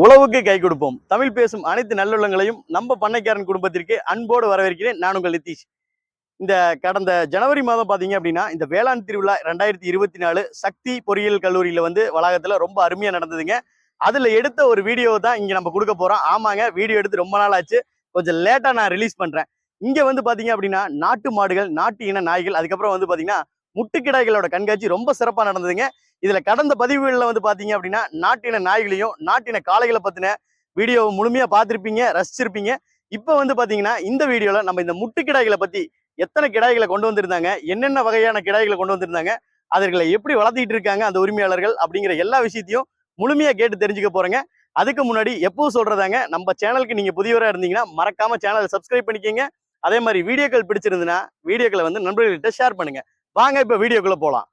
உழவுக்கு கை கொடுப்போம். தமிழ் பேசும் அனைத்து நல்லுள்ளங்களையும் நம்ம பண்ணைக்காரன் குடும்பத்திற்கு அன்போடு வரவேற்கிறேன். நான் உங்கள் நிதிஷ். இந்த கடந்த ஜனவரி மாதம் பார்த்தீங்க அப்படின்னா இந்த வேளாண் திருவிழா ரெண்டாயிரத்தி இருபத்தி நாலு சக்தி பொறியியல் கல்லூரியில் வந்து வளாகத்துல ரொம்ப அருமையாக நடந்ததுங்க. அதுல எடுத்த ஒரு வீடியோ தான் இங்கே நம்ம கொடுக்க போறோம். ஆமாங்க வீடியோ எடுத்து ரொம்ப நாள் ஆச்சு. கொஞ்சம் லேட்டாக நான் ரிலீஸ் பண்றேன். இங்கே வந்து பார்த்தீங்க அப்படின்னா நாட்டு மாடுகள் நாட்டு இன நாய்கள் அதுக்கப்புறம் வந்து பார்த்தீங்கன்னா முட்டுக்கிடாய்களோட கண்காட்சி ரொம்ப சிறப்பாக நடந்ததுங்க. இதுல கடந்த பதிவுகளில் வந்து பாத்தீங்க அப்படின்னா நாட்டின நாய்களையும் நாட்டின காளைகளை பத்தின வீடியோவை முழுமையா பார்த்துருப்பீங்க ரசிச்சிருப்பீங்க. இப்போ வந்து பாத்தீங்கன்னா இந்த வீடியோல நம்ம இந்த முட்டு கிடாய்களை பத்தி எத்தனை கிடாய்களை கொண்டு வந்திருந்தாங்க என்னென்ன வகையான கிடாய்களை கொண்டு வந்திருந்தாங்க அதுகளை எப்படி வளர்த்திட்டு இருக்காங்க அந்த உரிமையாளர்கள் அப்படிங்கிற எல்லா விஷயத்தையும் முழுமையா கேட்டு தெரிஞ்சுக்க போறேங்க. அதுக்கு முன்னாடி எப்பவும் சொல்றதாங்க நம்ம சேனலுக்கு நீங்க புதியவராக இருந்தீங்கன்னா மறக்காம சேனலை சப்ஸ்கிரைப் பண்ணிக்கோங்க. அதே மாதிரி வீடியோக்கள் பிடிச்சிருந்துன்னா வீடியோக்களை வந்து நண்பர்கள்கிட்ட ஷேர் பண்ணுங்க. வாங்க இப்போ வீடியோக்குள்ள போலாம்.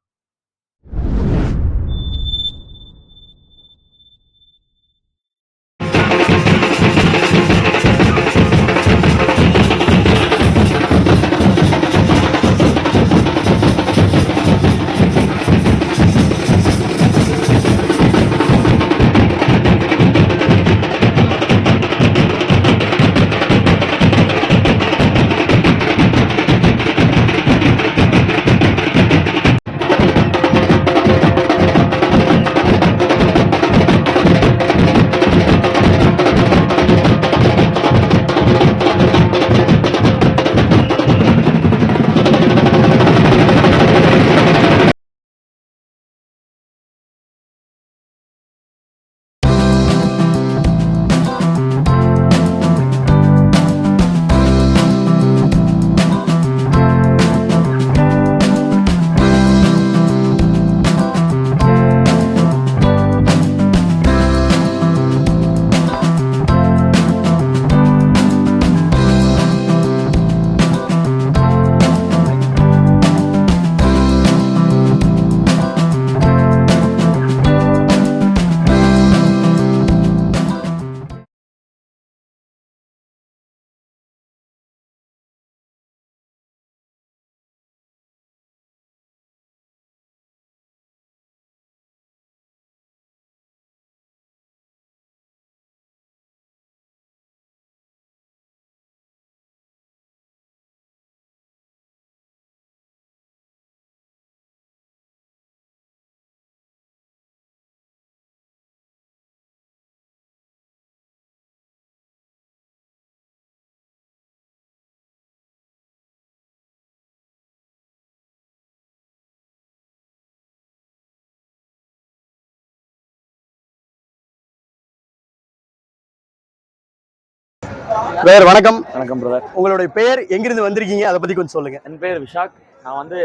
வேறு வணக்கம். வணக்கம் பிரதர் உங்களுடைய பெயர் எங்கிருந்து வந்திருக்கீங்க? அதை பத்தி கொஞ்சம் சொல்லுங்க. என் பேர் விஷாக். நான் வந்து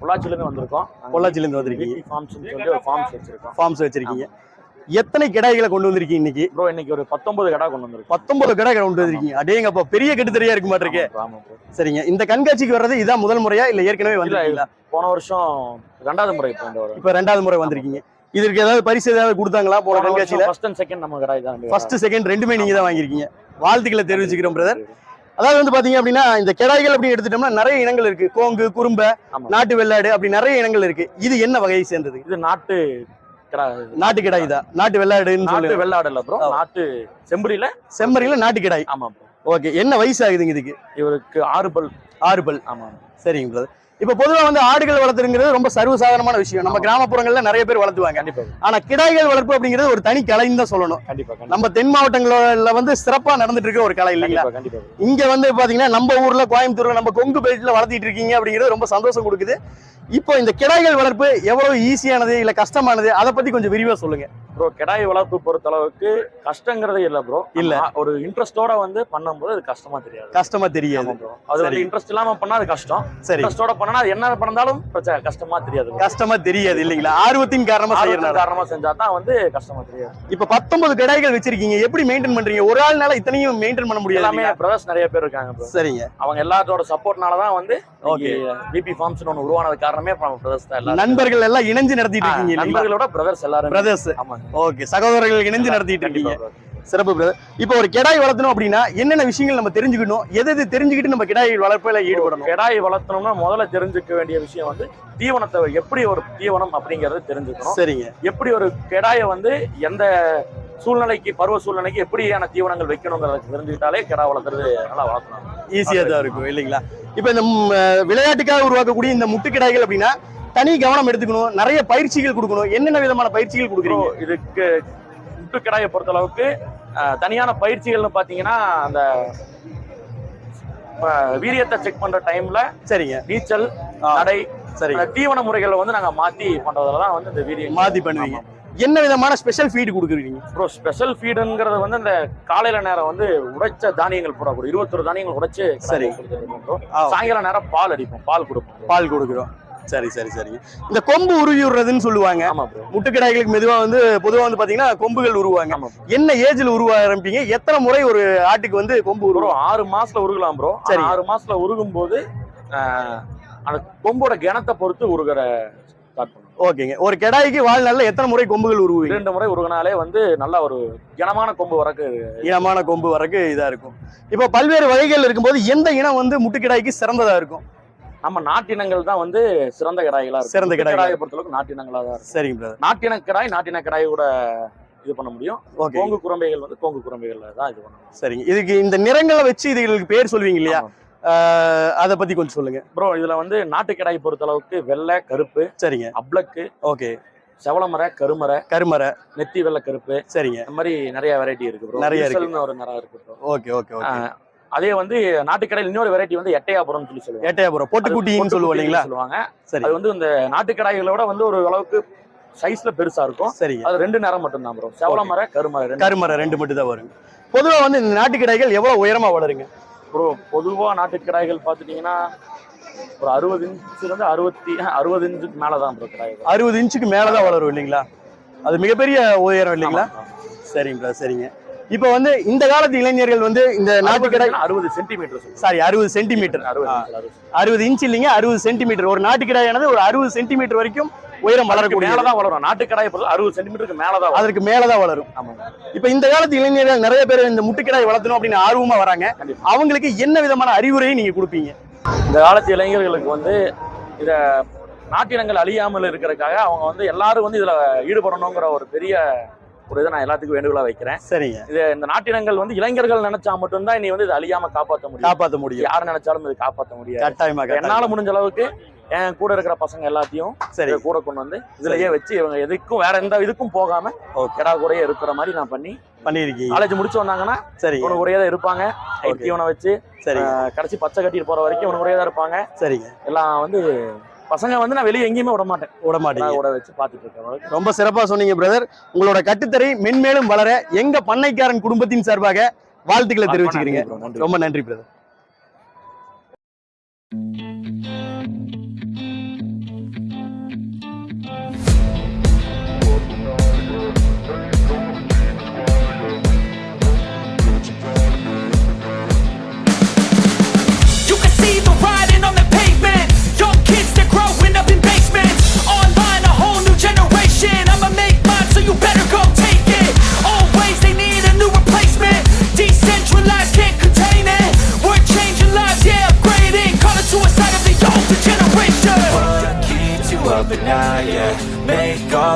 பொள்ளாச்சியிலேருந்து வந்திருக்கோம். பொள்ளாச்சில இருந்து வந்திருக்கீங்க. ஃபார்ம்ஸ் சொல்லி ஒரு ஃபார்ம்ஸ் வச்சிருக்கோம். ஃபார்ம்ஸ் வச்சிருக்கீங்க. எத்தனை கிடாய்களை கொண்டு வந்திருக்கீங்க இன்னைக்கு? ப்ரோ இன்னைக்கு ஒரு பத்தொன்பது கடை கொண்டு வந்திருக்கோம். பத்தொன்பது கிடாய் கொண்டு வந்திருக்கீங்க. அடேங்கப்பா பெரிய கெட்டுத்தறியா இருக்க மாட்டிருக்கு. சரிங்க. இந்த கண்காட்சிக்கு வர்றது இதான் முதல் முறையா இல்ல ஏற்கனவே வந்திருக்கீங்களா? போன வருஷம் ரெண்டாவது முறை இப்போ ரெண்டாவது முறை வந்திருக்கீங்க. இதற்கு ஏதாவது பரிசு ஏதாவது கொடுத்தாங்களா போன கண்காட்சியில? ஃபர்ஸ்ட் அண்ட் செகண்ட் நம்ம கடை தான் ஃபர்ஸ்ட் செகண்ட் ரெண்டுமே நீங்க தான் வாங்கியிருக்கீங்க. வாழ்த்துக்களை தெரிவிச்சுக்கிறோம் பிரதர் அதாவது வந்து பாத்தீங்க அப்படின்னா இந்த கிடாய்கள் அப்படி எடுத்துட்டோம்னா நிறைய இனங்கள் இருக்கு. கோங்கு குறும்ப. நாட்டு வெள்ளாடு அப்படி நிறைய இனங்கள் இருக்கு. இது என்ன வகையை சேர்ந்தது? இது நாட்டு நாட்டு கிடாய் தான். நாட்டு வெள்ளாடுன்னு சொல்லி வெள்ளாடு இல்ல ப்ரோ. நாட்டு செம்பரியில? செம்மறியில நாட்டு கிடாய். ஆமா ஓகே என்ன வயசு ஆகுதுங்க இதுக்கு? இவருக்கு ஆறு பல். ஆறு பல். ஆமா. சரிங்க பிரதர் இப்ப பொதுவா வந்து ஆடுகள் வளர்த்துங்கிறது ரொம்ப சர்வசாதாரணமான விஷயம். நம்ம. கிராமப்புறங்கள்ல நிறைய பேர் வளர்த்துவாங்க. ஆனா கிடாய்கள் வளர்ப்பு அப்படிங்கிறது ஒரு தனி கலைன்னு தான் சொல்லணும். நம்ம தென் மாவட்டங்கள்ல வந்து சிறப்பா நடந்துட்டு இருக்க ஒரு கலை இல்லைங்களா. இங்க வந்து பாத்தீங்கன்னா நம்ம ஊர்ல கோயம்புத்தூர்ல நம்ம கொங்கு பெல்ட்ல வளர்த்திட்டு இருக்கீங்க அப்படிங்கிறது ரொம்ப சந்தோஷம் கொடுக்குது. இப்போ இந்த கிடாய்கள் வளர்ப்பு எவ்வளவு ஈஸியானது இல்ல கஷ்டமானது? அதை பத்தி கொஞ்சம் விரிவா சொல்லுங்க. ப்ரோ கிடாய் வளர்ப்பு பொறுத்த அளவுக்கு கஷ்டங்கிறதே இல்ல ப்ரோ இல்ல. ஒரு இன்ட்ரெஸ்டோட வந்து பண்ணும்போது அது கஷ்டமா தெரியாது. கஷ்டமா தெரியாது. அது வந்து. இன்ட்ரெஸ்ட் இல்லாம பண்ணா அது கஷ்டம். சரி. இன்ட்ரெஸ்டோட பண்ணா அது என்ன பண்ணாலும் பிரச்சனை கஷ்டமா தெரியாது. கஷ்டமா தெரியாது இல்லைங்களா? ஆர்வத்தின் காரணமா செய்யறதுனால. காரணமா செஞ்சா தான் வந்து கஷ்டமா தெரியாது. இப்ப பத்தொன்பது கிடாய்கள் வச்சிருக்கீங்க எப்படி மெயின்டைன் பண்றீங்க? ஒரு ஆள்னால இத்தனையும் மெயின்டைன் பண்ண முடியாது எல்லாமே? பிரதர்ஸ் நிறைய பேர் இருக்காங்க. சரிங்க. அவங்க எல்லாத்தோட சப்போர்ட்னால தான் வந்து Okay. பிபி ஃபார்ம்ஸ் ஒன்று உருவானது காரணமே பிரதர்ஸ் தான் நண்பர்கள் எல்லாம் இணைஞ்சு நடத்திட்டு இருக்கீங்க நண்பர்களோட பிரதர்ஸ் எல்லாரும். பிரதர்ஸ் ஆமாங்க. ஓகே. சகோதரர்கள் இணைஞ்சு நடத்திட்டு இருக்கீங்க. சிறப்பு பிரதர் இப்போ ஒரு கிடாய் வளர்த்தணும் அப்படின்னா என்னென்ன விஷயங்கள் நம்ம தெரிஞ்சுக்கணும்? எது எது தெரிஞ்சுக்கிட்டு நம்ம கிடாய் வளர்ப்பில் ஈடுபடணும்? கிடாய் வளர்த்தணும்னா முதல்ல தெரிஞ்சுக்க வேண்டிய விஷயம் வந்து தீவனத்தை எப்படி ஒரு தீவனம் அப்படிங்கறத தெரிஞ்சுக்கணும். சரிங்க. எப்படி ஒரு கிடாயை வந்து எந்த சூழ்நிலைக்கு பருவ சூழ்நிலைக்கு எப்படியான தீவனங்கள் வைக்கணுங்கிறத தெரிஞ்சுக்கிட்டாலே கிடா வளர்க்குறது நல்லா வளர்த்தணும் ஈஸியா தான் இருக்கும் இல்லைங்களா? இப்போ இந்த விளையாட்டுக்காக உருவாக்கக்கூடிய இந்த முட்டு கிடாய்கள் அப்படின்னா தனி கவனம் எடுத்துக்கணும் நிறைய பயிற்சிகள் கொடுக்கணும். என்னென்ன விதமான பயிற்சிகள் கொடுக்குறீங்க? இதுக்கு முட்டு கிடாயை பொறுத்த அளவுக்கு அஹ், தனியான பயிற்சிகள்னு பாத்தீங்கன்னா அந்த வீரியத்தை செக் பண்ற டைம்ல சரிங்க. நீச்சல் நடை அந்த தீவன முறைகளை வந்து நாங்க மாத்தி பண்றதுல தான் வந்து இந்த வீரியம் மாத்தி பண்ணுவீங்க. என்ன விதமான ஸ்பெஷல் ஃபீடு கொடுக்குறீங்க? அப்புறம் ஸ்பெஷல் ஃபீடுங்கிறது வந்து இந்த காலையில நேரம் வந்து உடைச்ச தானியங்கள் போடக்கூடும் இருபத்தொரு தானியங்கள் உடைச்சு சரி. சாயங்கால நேரம் பால் அடிப்போம். பால் கொடுப்போம். பால் கொடுக்குறோம். சரி சரி சரிங்க இந்த கொம்பு உருவி விடுறதுன்னு சொல்லுவாங்க முட்டுக்கிடாய்களுக்கு மெதுவா வந்து பொதுவா வந்து பாத்தீங்கன்னா கொம்புகள் உருவாங்க. என்ன ஏஜ்ல உருவ ஆரம்பிப்பீங்க? எத்தனை முறை ஒரு ஆட்டுக்கு வந்து கொம்பு உருவம் ஆறு மாசத்துல உருகலாம் ப்ரோ சரி. ஆறு மாசத்துல உருகும் போது அந்த கொம்போட கணத்தை பொறுத்து உருகிற ஸ்டார்ட் ஓகேங்க. ஒரு கிடாய்க்கு வாழ்நாள்ல எத்தனை முறை கொம்புகள் உருவுவீங்க? இரண்டு முறை உருகினாலே வந்து நல்ல ஒரு கனமான கொம்பு வரக்கு இனமான கொம்பு வரக்கு இதா இருக்கும். இப்போ பல்வேறு வகைகள் இருக்கும்போது எந்த இனம் வந்து முட்டுக்கிடாய்க்கு சிறந்ததா இருக்கும்? நம்ம நாட்டினங்கள் தான் வந்து சிறந்த கிடாய்களா இருக்கும் சிறந்த கிடாயை. பொறுத்தளவுக்கு நாட்டினங்களா தான் சரிங்க பிரதர் நாட்டின கிடாய் நாட்டின கிடாய் கூட இது பண்ண முடியும். ஓகே. கோங்கு குரம்பைகள் வந்து கோங்கு குரம்பைகள்ல தான் இது பண்ண முடியும். சரிங்க. இதுக்கு இந்த நிறங்களை வச்சு இதுகளுக்கு பேர் சொல்வீங்க இல்லையா? அதை பத்தி கொஞ்சம் சொல்லுங்க. ப்ரோ இதுல வந்து நாட்டு கிடாய் பொறுத்த அளவுக்கு வெள்ளை கருப்பு சரிங்க. அப்ளக்கு ஓகே. செவளமரை கருமரை கருமறை நெத்தி வெள்ளை கருப்பு. சரிங்க. இந்த மாதிரி நிறைய வெரைட்டி இருக்கு ப்ரோ நிறைய ஒரு நிறம் இருக்கு ஓகே ஓகே அதே வந்து நாட்டுக்கடையில் இன்னொரு வெரைட்டி வந்து எட்டையாபுரம்னு சொல்லி சொல்லுவாங்க. ஏட்டையாபுரம் பொட்டுக்குட்டின்னு சொல்லுவோம் இல்லைங்களா சொல்லுவாங்க. சரி. அது வந்து இந்த நாட்டுக்கடாய்களோட வந்து ஒரு அளவுக்கு சைஸ்ல பெருசா இருக்கும். சரிங்க அது ரெண்டு நேரம் மட்டும் தான் ப்ரோ செவளமரை கருமரை ரெண்டு. கருமறை ரெண்டு மட்டும் தான் வருங்க பொதுவா வந்து இந்த நாட்டு கிடாய்கள் எவ்வளவு உயரமா வளருங்க? ப்ரோ பொதுவா நாட்டுக்கடாய்கள் பாத்துட்டீங்கன்னா ஒரு அறுபது இன்ச்சுல இருந்து அறுபத்தி அறுபது இன்ச்சுக்கு மேலதான் ப்ரோ கடாய்கள் அறுபது இன்ச்சுக்கு மேலதான் வளரும் இல்லைங்களா? அது மிகப்பெரிய உயரம் இல்லைங்களா. சரிங்க சரிங்க. இப்போ வந்து இந்த காலத்து இளைஞர்கள் வந்து இந்த நாட்டு கிடாய் அறுபது சென்டிமீட்டர் சாரி அறுபது சென்டிமீட்டர் அறுபது inch, அறுபது அறுபது இன்ச் இல்லைங்க அறுபது சென்டிமீட்டர் ஒரு நாட்டு கிடாயானது ஒரு அறுபது சென்டிமீட்டர் வரைக்கும் உயரம் வளரக்கூடிய மேலதான் வளரும். நாட்டுக்கடாயை பொறுத்த அறுபது சென்டிமீட்டருக்கு மேலதான் வளரும். அதற்கு மேலதான் வளரும். ஆமாங்க. இப்போ இந்த காலத்து இளைஞர்கள் நிறைய பேர் இந்த முட்டுக்கிடாய் வளர்த்தணும் அப்படின்னு ஆர்வமா வராங்க. அவங்களுக்கு என்ன விதமான அறிவுரையை நீங்க கொடுப்பீங்க? இந்த காலத்து இளைஞர்களுக்கு வந்து இத நாட்டினங்கள் அழியாமல் இருக்கிறதுக்காக அவங்க வந்து எல்லாரும் வந்து இதுல ஈடுபடணுங்கிற ஒரு பெரிய ஒரு இதை நான் எல்லாத்துக்கும் வேண்டுகோளா வைக்கிறேன். சரிங்க. இது இந்த நாட்டினங்கள் வந்து இளைஞர்கள் நினைச்சா மட்டும்தான் நீ வந்து இதை அழியாம காப்பாற்ற முடியும். காப்பாத்த முடியும். யார் நினைச்சாலும் இது காப்பாற்ற முடியாது. கட்டாயமா கட்டாயமா. என்னால முடிஞ்ச அளவுக்கு என் கூட இருக்கிற பசங்க எல்லாத்தையும் சரி. கூட கொண்டு வந்து இதுலயே வச்சு இவங்க எதுக்கும் வேற எந்த இதுக்கும் போகாம. கெடா கூடயே இருக்கிற மாதிரி நான் பண்ணி பண்ணிருக்கீங்க. காலேஜ் முடிச்சு வந்தாங்கன்னா சரிங்க இவனு கூடயே தான் இருப்பாங்க. இவனை வச்சு அஹ், கடைசி பச்சை கட்டிட்டு போற வரைக்கும் இவனு கூடயே தான் இருப்பாங்க. சரிங்க. எல்லாம் வந்து பசங்க வந்து நான் வெளியே எங்கேயுமே விட மாட்டேன். விட மாட்டீங்க. நான் கூட வச்சு பார்த்துட்டு இருக்கேன். ரொம்ப சிறப்பா சொன்னீங்க பிரதர் உங்களோட கட்டுத்தரை மென்மேலும் வளர எங்க பண்ணைக்காரன் குடும்பத்தின் சார்பாக வாழ்த்துக்களை தெரிவிச்சுக்கிறீங்க. ரொம்ப நன்றி brother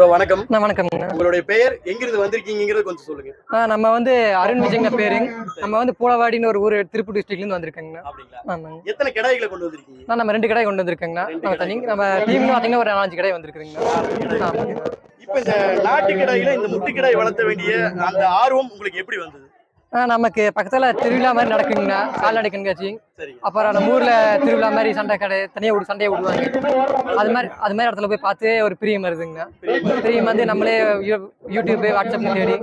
bro வணக்கம். அண்ணா வணக்கம்ண்ணா உங்களுடைய பெயர் எங்கிருந்து வந்திருக்கீங்கிறது கொஞ்சம் சொல்லுங்க. நம்ம வந்து அருண் விஜயங்க பேருங்க. நம்ம வந்து பூலவாடின்னு ஒரு ஊர் திருப்பூர் டிஸ்ட்ரிக்ட்லேருந்து வந்திருக்கேங்கண்ணா அப்படிங்களா? ஆமாங்க. எத்தனை கிடாய்களை கொண்டு வந்திருக்கீங்க? நம்ம ரெண்டு கடை கொண்டு வந்திருக்கேங்கண்ணா நம்ம கடை. தனி நம்ம டீம்னு பார்த்தீங்கன்னா ஒரு நாலஞ்சு கடை வந்திருக்குதுங்கண்ணா இப்ப இந்த நாட்டு கிடாயில இந்த முட்டு கிடாய் வளர்த்த வேண்டிய அந்த ஆர்வம் உங்களுக்கு எப்படி வந்தது? நமக்கு பக்கத்தில் திருவிழா மாதிரி நடக்குங்கண்ணா. கால்நடை கண்காட்சி அப்புறம் நம்ம ஊரில் திருவிழா மாதிரி சண்டை கடை தனியாக விடு சண்டையை விடுவாங்க. அது மாதிரி அது மாதிரி இடத்துல போய் பார்த்து ஒரு பிரியம் வருதுங்கண்ணா. பிரியம் வந்து நம்மளே யூடியூப் வாட்ஸ்அப்ல தேடி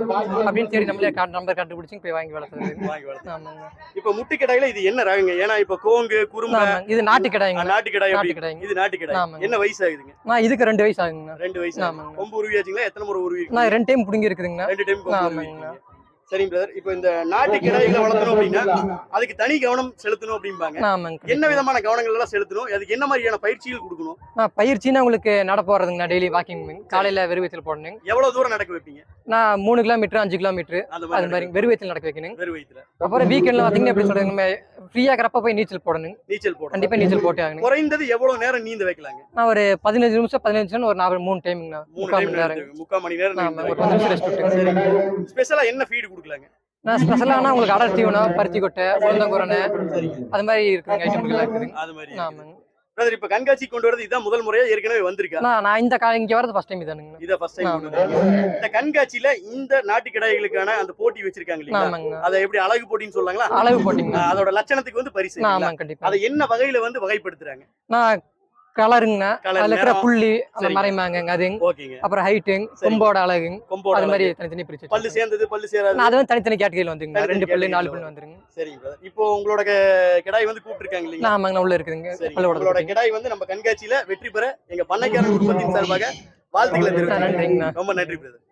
அப்படின்னு தேடி நம்மளே நம்பர் கண்டுபிடிச்சி போய் வாங்கி வளர்த்துறது. வளர்த்து. ஆமாங்க இப்ப முட்டு கிடாயில இது என்ன ரகங்க? ஏன்னா இப்ப கோங்கு குறும்ப ஆமாங்க. இது நாட்டு கடைங்க. நாட்டு கிடாய்? நாட்டு கடைங்க. இது நாட்டு கிடாய்? ஆமாங்க. என்ன வயசு ஆகுதுங்க? நான் இதுக்கு ரெண்டு வயசு ஆகுங்கண்ணா ரெண்டு வயசு. ஆமாங்க கொம்பு உருவியாச்சுங்களா? எத்தனை முறை உருவி நான் ரெண்டு டைம் பிடுங்கி இருக்குதுங்கண்ணா ரெண்டு டைம் கொம்பு ஆமாங்க. உருவிருக்கீங்க. சரிங்க பிரதர் இப்போ இந்த நாட்டு கிடாய்களை வளர்த்தணும் அப்படின்னா அதுக்கு தனி கவனம் செலுத்தணும் அப்படிம்பாங்க. என்ன விதமான கவனங்கள் எல்லாம் செலுத்தணும்? அதுக்கு என்ன மாதிரியான பயிற்சிகள் கொடுக்கணும்? பயிற்சின்னா உங்களுக்கு நட போறதுங்கண்ணா டெய்லி வாக்கிங் காலையில வெறுவயத்தில் போடணுங்க. எவ்வளவு தூரம் நடக்க வைப்பீங்க? நான் மூணு கிலோமீட்டர் அஞ்சு கிலோமீட்டர் அது மாதிரி மாதிரி வெறுவயத்தில் நடக்க வயிற்றுல அப்புறம் வீக்கெண்ட்ல பாத்தீங்கன்னா எப்படி நம்ம ஃப்ரீயா இருக்கிறப்ப போய் நீச்சல் போடணுங்க நீச்சல் போடணும். கண்டிப்பா நீச்சல் போட்டே ஆகணும். குறைந்தது எவ்வளவு நேரம் நீந்த வைக்கலாங்க? நான் ஒரு பதினஞ்சு நிமிஷம் பதினஞ்சு நிமிஷம் ஒரு நாலு மூணு மூணு முக்கால் டைம் மணி நேரம். முக்கால் மணி நேரம் ஒரு பத்து நிமிஷம் ரெஸ்ட். ஸ்பெஷலா என்ன ஃபீடு கொடுக்கலாங்க? நான் ஸ்பெஷலானா உங்களுக்கு அடர் தீவனம் பருத்தி கொட்டை உளுந்தங்குரணை சரிங்க. அது மாதிரி இருக்குங்க ஐட்டம்கள் இருக்குதுங்க அது மாதிரி ஆமாங்க. பிரதர் இப்ப கண்காட்சி கொண்டு வரது இதான் முதல் முறையா ஏற்கனவே வந்திருக்கா? நான் இந்த கா இங்க வரது ஃபர்ஸ்ட் டைம் இதானுங்க. இத ஃபர்ஸ்ட் டைம். இந்த கண்காட்சியில இந்த நாட்டு கிடாய்களுக்கான அந்த போட்டி வச்சிருக்காங்க இல்லையா அதை எப்படி அழகு போட்டின்னு சொல்லுவாங்களா? அளவு போட்டிங்க. அதோட லட்சணத்துக்கு வந்து பரிசு? ஆமாங்க கண்டிப்பா. அதை என்ன வகையில வந்து வகைப்படுத்துறாங்க? நான் கலருங்கண்ணா. கலர் அதுல இருக்கிற. புள்ளி அந்த. மறைமாங்க ஓகேங்க. அப்புறம் ஹைட்டுங்க சரி. கொம்போட அழகுங்க கொம்போட அது மாதிரி. தனித்தனி பிரிச்சு பல்லு சேர்ந்தது பல்லு சேராது. நான் அது வந்து தனித்தனி கேட்டகரியில் வந்துங்க ரெண்டு பல்லு நாலு பல்லு வந்துருங்க. சரிங்க brother. இப்போ உங்களோட கிடாய் வந்து கூப்பிட்டுருக்காங்க இல்லைங்களா? நான் ஆமாங்க உள்ள இருக்குதுங்க. சரி உங்களோட கிடாய் வந்து நம்ம கண்காட்சியில வெற்றி பெற எங்க பண்ணைக்காரன் குடும்பத்தின் சார்பாக வாழ்த்துக்களை தெரிவிக்கிறேன் ரொம்ப நன்றி பிரதர்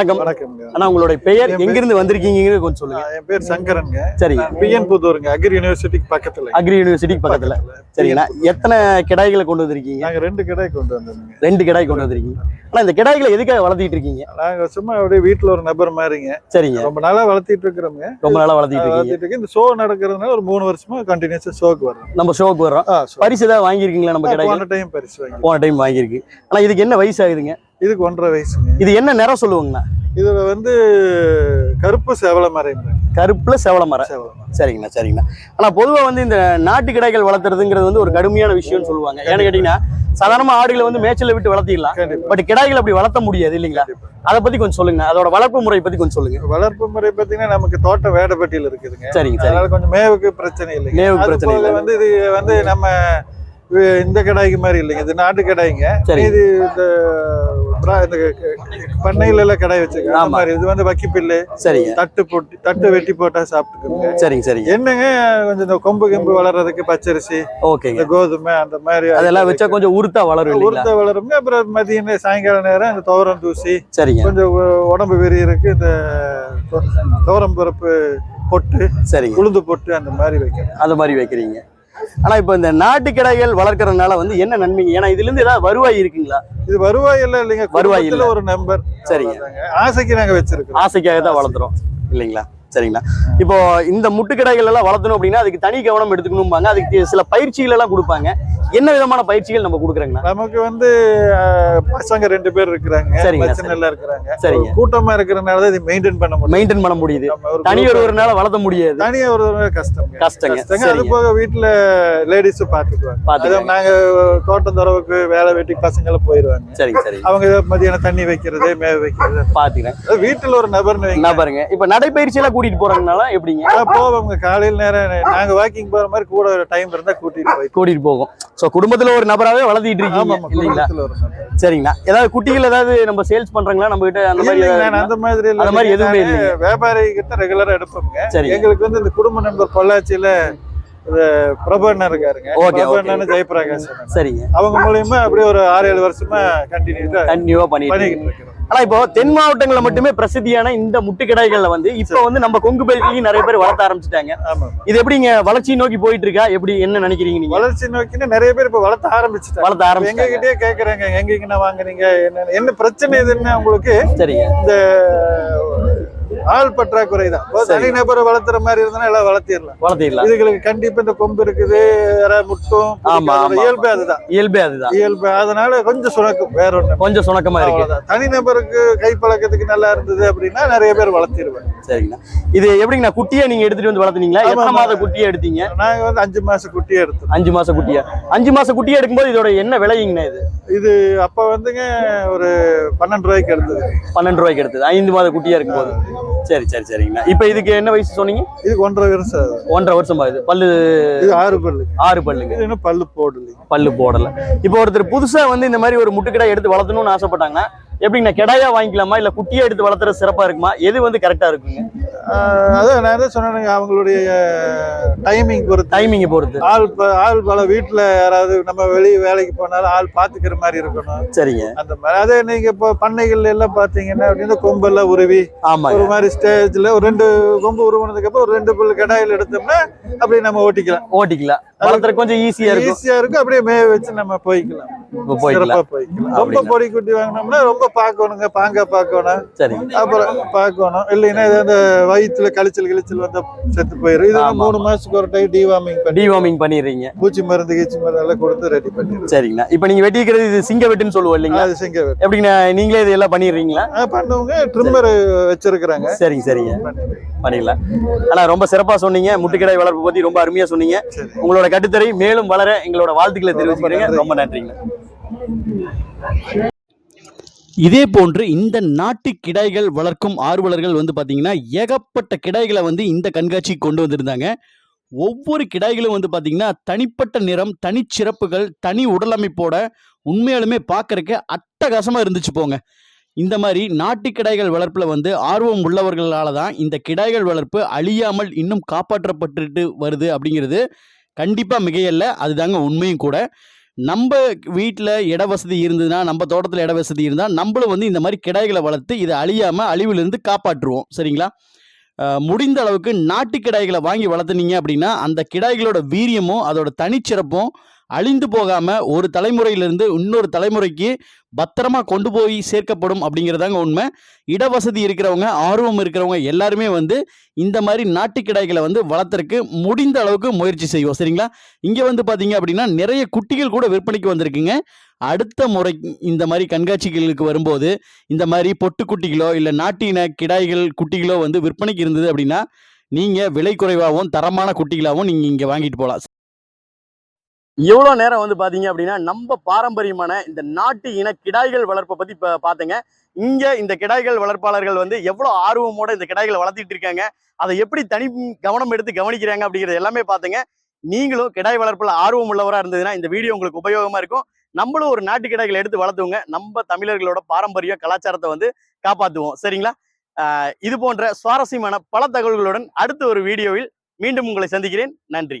வணக்கம். வணக்கம்ங்க அண்ணா உங்களுடைய பெயர் எங்கிருந்து வந்திருக்கீங்க கொஞ்சம் சொல்லுங்க. என் பேர் சங்கரன்ங்க. சரிங்க பிஎன் புதூருங்க. அக்ரி யூனிவர்சிட்டிக்கு பக்கத்துல. அக்ரி யூனிவர்சிட்டிக்கு பக்கத்துல. சரிங்கண்ணா. எத்தனை கிடாய்களை கொண்டு வந்திருக்கீங்க? நாங்க ரெண்டு கடை கொண்டு வந்தோங்க ரெண்டு கிடாய் கொண்டு வந்திருக்கீங்க. ஆனா இந்த கிடாய்களை எதுக்காக வளர்த்திட்டு இருக்கீங்க? நாங்க சும்மா அப்படியே வீட்டுல ஒரு நபர் மாதிரிங்க சரிங்க. ரொம்ப நாளா வளர்த்திட்டு இருக்கிறோங்க. ரொம்ப நாளா வளர்த்திட்டு இருக்கீங்க. இந்த ஷோ நடக்கிறதுனால ஒரு மூணு வருஷமா கண்டினியூஸா ஷோக்கு வர்றோம். நம்ம ஷோக்கு show. பரிசு ஏதாவது வாங்கியிருக்கீங்களா நம்ம ஆ, கிடாய்கள்? போன டைம் பரிசு போன டைம் வாங்கியிருக்கு. ஆனா இதுக்கு என்ன வயசு ஆகுதுங்க இதுக்கு ஒன்றரை வயசுங்க. இது என்ன நிறம் சொல்லுவாங்கண்ணா? இதுல வந்து கருப்பு செவல மறைங்க கருப்புல செவல மரம். மரம். சரிங்கண்ணா சரிங்கண்ணா. ஆனா பொதுவா வந்து இந்த நாட்டு கிடாய்கள் வளர்த்துறதுங்கிறது வந்து ஒரு கடுமையான விஷயம்னு சொல்லுவாங்க. ஏன்னு கேட்டீங்கன்னா சாதாரணமா ஆடுகளை வந்து மேய்ச்சல விட்டு வளர்த்திடலாம். பட் கிடாய்கள் அப்படி வளர்த்த முடியாது இல்லைங்களா? அதை பத்தி கொஞ்சம் சொல்லுங்க. அதோட வளர்ப்பு முறை பத்தி கொஞ்சம் சொல்லுங்க. வளர்ப்பு முறை பாத்தீங்கன்னா நமக்கு தோட்டம் வேடப்பட்டியில இருக்குதுங்க. சரிங்க சரி அதனால கொஞ்சம் மேவுக்கு பிரச்சனை இல்லைங்க. மேவுக்கு பிரச்சனை இல்லை. வந்து இது வந்து நம்ம இந்த கடாய்க்கு மாதிரி இல்லைங்க. இது நாட்டு கடாய்ங்க. இது இந்த பண்ணையில எல்லாம் கடாய் வச்சிருக்காங்க. மாதிரி. இது வந்து வக்கிப்பில்லு. சரிங்க. தட்டு போட்டு தட்டு வெட்டி போட்டா சாப்பிட்டுக்கோங்க. சரிங்க சரிங்க. என்னங்க? கொஞ்சம் இந்த கொம்பு கிம்பு வளர்றதுக்கு பச்சரிசி ஓகேங்க. இந்த கோதுமை அந்த மாதிரி அதெல்லாம் வச்சா கொஞ்சம் உருத்தா வளரும் உருத்த வளருங்க. அப்புறம் மதியம் சாயங்கால நேரம் இந்த துவரம் தூசி சரிங்க. கொஞ்சம் உடம்பு விரியறதுக்கு இந்த துவரம் பருப்பு பொட்டு சரிங்க. உளுந்து பொட்டு அந்த மாதிரி வைக்கணும். அந்த மாதிரி வைக்கிறீங்க. ஆனா இப்போ இந்த நாட்டு கிடாய்கள் வளர்க்கறதுனால வந்து என்ன நன்மைங்க? ஏன்னா இதுல இருந்து ஏதாவது வருவாய் இருக்குங்களா? இது வருவாய் எல்லாம் இல்லைங்க. வருவாய் குடும்பத்துல ஒரு நம்பர் சரிங்க. ஆசைக்கு நாங்க வச்சிருக்கோம் ஆசைக்காக தான் வளர்த்துறோம். இல்லைங்களா? சரிங்களா? இப்போ இந்த முட்டுக்கிடாய்கள் எல்லாம் வளர்த்தணும் அப்படின்னா அதுக்கு தனி கவனம் எடுத்துக்கணும்பாங்க. அதுக்கு சில பயிற்சிகள் எல்லாம் கொடுப்பாங்க. என்ன விதமான பயிற்சிகள் நம்ம கொடுக்குறோங்கண்ணா? நமக்கு வந்து பசங்க ரெண்டு பேர் இருக்கிறாங்க. சரிங்க, இருக்கிறாங்க. சரிங்க. கூட்டமா இருக்கிறனால தான் இது மெயின்டைன் பண்ண முடியும் மெயின்டைன் பண்ண முடியுது. தனி ஒருவர்னால வளர்த்த முடியாது. தனியா ஒரு கஷ்டங்க. கஷ்டங்க. அது போக வீட்டுல லேடிஸ் பாத்துக்குவாங்க பாத்துக்கோங்க நாங்க தோட்டம் துறவுக்கு வேலை வெட்டி பசங்களை போயிருவாங்க சரிங்க சரிங்க. அவங்க மதியானம் தண்ணி வைக்கிறது மேவ வைக்கிறது. பாத்துக்கிறேன் வீட்டுல ஒரு நபர்னு வைங்க. என்ன பாருங்க இப்ப நடைப்பயிற்சி எல்லாம் கூட்டிட்டு போறாங்கனால எப்படிங்க? ஆ, போவோங்க காலையில நேரம் நாங்க வாக்கிங் போற மாதிரி கூட டைம் இருந்தா கூட்டிட்டு போய் கூட்டிட்டு போகும். சோ குடும்பத்துல ஒரு நபராவே வளர்த்திட்டு இருக்கீங்க இல்லைங்களா? ஒரு. சரிங்கண்ணா ஏதாவது குட்டிகள் ஏதாவது நம்ம சேல்ஸ் பண்றாங்களா? நம்ம கிட்ட அந்த மாதிரி அந்த மாதிரி இல்ல. அந்த மாதிரி எதுவுமே இல்லைங்க. வியாபாரி கிட்ட ரெகுலரா எடுப்போங்க. சரிங்க. எங்களுக்கு வந்து இந்த குடும்ப நண்பர் பொள்ளாச்சியில இது பிரபண்ணன் இருக்காருங்க. பிரபண்ணன் ஜெயபிரகாஷ் சரிங்க. அவங்க மூலியமா அப்படியே ஒரு ஆறு ஏழு வருஷமா கண்டினியூட்டா கண்டினியூவா பண்ணிட்டு. பண்ணிக்கிட்டு இருக்கிறோம். ஆனா இப்போ தென் மாவட்டங்கள்ல மட்டுமே பிரசித்தியான இந்த முட்டுக்கடைகள்ல வந்து இப்போ வந்து நம்ம கொங்கு பகுதியிலையும் நிறைய பேர் வளர்த்த ஆரம்பிச்சிட்டாங்க. இது எப்படிங்க வளர்ச்சி நோக்கி போயிட்டு இருக்கா எப்படி என்ன நினைக்கிறீங்க நீங்க? வளர்ச்சி நோக்கின்னு நிறைய பேர் இப்ப வளர்த்த ஆரம்பிச்சுட்டாங்க. வளர்த்த எங்க ஆரம்பிச்சிட்டாங்க. கிட்டயே கேக்குறாங்க எங்க வாங்குறீங்க என்ன என்ன பிரச்சனை எதுன்னு உங்களுக்கு சரிங்க. இந்த ஆள் பற்றாக்குறை தான் இப்போ சரி. தனிநபரை வளர்த்துற மாதிரி இருந்தா எல்லாம் வளர்த்திடலாம். வளர்த்திடலாம். இதுகளுக்கு கண்டிப்பா இந்த கொம்பு இருக்குது வேற முட்டும் ஆமா, இயல்பே அதுதான். இயல்பே அதுதான். இயல்பு. அதனால கொஞ்சம் சுணக்கும் வேற ஒண்ணு கொஞ்சம் சுணக்கமா இருக்கு. தனிநபருக்கு கைப்பழக்கத்துக்கு நல்லா இருந்தது அப்படின்னா நிறைய பேர் வளர்த்திருவேன் சரிங்கண்ணா. இது எப்படிங்கண்ணா? குட்டியை நீங்க எடுத்துட்டு வந்து வளர்த்துனீங்களா? எத்தனை. மாத குட்டியை எடுத்தீங்க? நாங்க வந்து அஞ்சு மாசம் குட்டியே எடுத்தோம். அஞ்சு மாச குட்டியா. அஞ்சு மாச குட்டியை எடுக்கும்போது இதோட என்ன விலைங்கண்ணா இது? இது அப்ப வந்துங்க ஒரு பன்னெண்டு ரூபாய்க்கு எடுத்தது. பன்னெண்டு ரூபாய்க்கு எடுத்தது. ஐந்து மாத குட்டியா இருக்கும்போது. சரி சரி சரிங்கண்ணா. இப்போ இதுக்கு என்ன வயசு சொன்னீங்க? இதுக்கு ஒன்றரை வருஷம். ஒன்றரை வருஷம் ஆகுது. பல்லு இது ஆறு பல்லு. ஆறு பல்லுங்க. இன்னும் பல்லு போடலைங்க. பல்லு போடல. இப்போ ஒருத்தர் புதுசா வந்து இந்த மாதிரி ஒரு முட்டுக்கிடா எடுத்து வளர்த்தணும்னு ஆசைப்பட்டாங்கன்னா எப்படிங்கண்ணா கிடாயா வாங்கிக்கலாமா? இல்ல குட்டியா எடுத்து வளர்த்துறது சிறப்பா இருக்குமா? எது வந்து கரெக்டா இருக்குங்க? அதான் நான் தான் அவங்களுடைய டைமிங் பொறுத்து. டைமிங்கை பொறுத்து. ஆள் ஆள் பல வீட்டுல யாராவது நம்ம வெளியே வேலைக்கு போனாலும் ஆள் பாத்துக்கிற மாதிரி இருக்கணும். சரிங்க. அந்த மாதிரி அதே நீங்க இப்போ பண்ணைகள்ல எல்லாம் பாத்தீங்கன்னா அப்படின்னு கொம்பெல்லாம் உருவி ஆமாங்க. ஒரு மாதிரி ஸ்டேஜ்ல ஒரு ரெண்டு கொம்பு உருவனதுக்கு அப்புறம் ஒரு ரெண்டு புல் கடாயில் எடுத்தோம்னா அப்படியே நம்ம ஓட்டிக்கலாம். ஓட்டிக்கலாம். வளர்த்துற கொஞ்சம் ஈஸியா இருக்கும். ஈஸியா இருக்கும். அப்படியே மேய வச்சு நம்ம போய்க்கலாம். சிறப்பா போய்க்கலாம். ரொம்ப? பொடி குட்டி வாங்கினோம்னா ரொம்ப பார்க்கணுங்க. பாங்க பார்க்கணும். சரிங்க. அப்புறம் பார்க்கணும். இல்லைன்னா இது அந்த வயிற்றுல கழிச்சல் கிழிச்சல் வந்தா செத்து போயிடும் இது மூணு மாசத்துக்கு ஒரு டைம் டிவார்மிங் டிவார்மிங் பண்ணிடுறீங்க. பூச்சி மருந்து கீச்சி மருந்து எல்லாம் கொடுத்து ரெடி பண்ணிடுறோம். சரிங்கண்ணா இப்போ நீங்க வெட்டிக்கிறது இது சிங்க வெட்டுன்னு சொல்லுவோம் இல்லைங்களா? அது செங்க வெட்டு. எப்படிங்கண்ணா நீங்களே இது எல்லாம் பண்ணிடுறீங்களா? பண்ணவங்க. ட்ரிம்மர் வச்சிருக்கிறாங்க. சரிங்க சரிங்க. பண்ணிடலாம். ஆனா ரொம்ப சிறப்பா சொன்னீங்க. முட்டுக்கிடை வளர்ப்பு பத்தி ரொம்ப அருமையா சொன்னீங்க. சரி. உங்களோட கட்டுத்தரை மேலும் வளர எங்களோட வாழ்த்துக்களை தெரிவிச்சுக்கிறேங்க. ரொம்ப நன்றிங்க. இதே போன்று இந்த நாட்டு கிடாய்கள் வளர்க்கும் ஆர்வலர்கள் வந்து பார்த்தீங்கன்னா ஏகப்பட்ட கிடாய்களை வந்து இந்த கண்காட்சிக்கு கொண்டு வந்திருந்தாங்க. ஒவ்வொரு கிடாய்களும் வந்து பார்த்தீங்கன்னா தனிப்பட்ட நிறம் தனிச்சிறப்புகள் தனி உடலமைப்போட உண்மையாலுமே பார்க்கறக்கு அட்டகாசமாக இருந்துச்சு போங்க. இந்த மாதிரி நாட்டு கிடாய்கள் வளர்ப்பில் வந்து ஆர்வம் உள்ளவர்களால தான் இந்த கிடாய்கள் வளர்ப்பு அழியாமல் இன்னும் காப்பாற்றப்பட்டுட்டு வருது அப்படிங்கிறது கண்டிப்பாக மிகையல்ல. அதுதாங்க உண்மையும் கூட. நம்ம வீட்டில் இட வசதி இருந்ததுன்னா நம்ம தோட்டத்தில் இட வசதி இருந்தால் நம்மளும் வந்து இந்த மாதிரி கிடாய்களை வளர்த்து இதை அழியாமல் அழிவிலிருந்து காப்பாற்றுவோம். சரிங்களா? முடிந்த அளவுக்கு நாட்டு கிடாய்களை வாங்கி வளர்த்துனீங்க அப்படின்னா அந்த கிடாய்களோட வீரியமும் அதோட தனிச்சிறப்பும் அழிந்து போகாமல் ஒரு தலைமுறையிலிருந்து இன்னொரு தலைமுறைக்கு பத்திரமா கொண்டு போய் சேர்க்கப்படும் அப்படிங்கிறதாங்க உண்மை. இடவசதி இருக்கிறவங்க ஆர்வம் இருக்கிறவங்க எல்லாருமே வந்து இந்த மாதிரி நாட்டு கிடாய்களை வந்து வளர்த்துறதுக்கு முடிந்த அளவுக்கு முயற்சி செய்வோம். சரிங்களா? இங்கே வந்து பார்த்தீங்க அப்படின்னா நிறைய குட்டிகள் கூட விற்பனைக்கு வந்திருக்குங்க. அடுத்த முறை இந்த மாதிரி கண்காட்சிகளுக்கு வரும்போது இந்த மாதிரி பொட்டு குட்டிகளோ இல்லை நாட்டின கிடாய்கள் குட்டிகளோ வந்து விற்பனைக்கு இருந்தது அப்படின்னா நீங்கள் விலை குறைவாகவும் தரமான குட்டிகளாகவும் நீங்கள் இங்கே வாங்கிட்டு போகலாம் எவ்வளோ நேரம் வந்து பார்த்தீங்க அப்படின்னா நம்ம பாரம்பரியமான இந்த நாட்டு இன கிடாய்கள் வளர்ப்பை பற்றி இப்போ பார்த்தேங்க இங்கே இந்த கிடாய்கள் வளர்ப்பாளர்கள் வந்து எவ்வளோ ஆர்வமோட இந்த கிடாய்களை வளர்த்திட்டு இருக்காங்க அதை எப்படி தனி கவனம் எடுத்து கவனிக்கிறாங்க அப்படிங்கிறது எல்லாமே பார்த்துங்க நீங்களும் கிடாய் வளர்ப்பில் ஆர்வம் உள்ளவராக இருந்ததுன்னா இந்த வீடியோ உங்களுக்கு உபயோகமாக இருக்கும். நம்மளும் ஒரு நாட்டு கிடாய்களை எடுத்து வளர்த்துவோங்க. நம்ம தமிழர்களோட பாரம்பரிய கலாச்சாரத்தை வந்து காப்பாற்றுவோம் சரிங்களா? ஆஹ் இது போன்ற சுவாரஸ்யமான பல தகவல்களுடன் அடுத்த ஒரு வீடியோவில் மீண்டும் உங்களை சந்திக்கிறேன். நன்றி.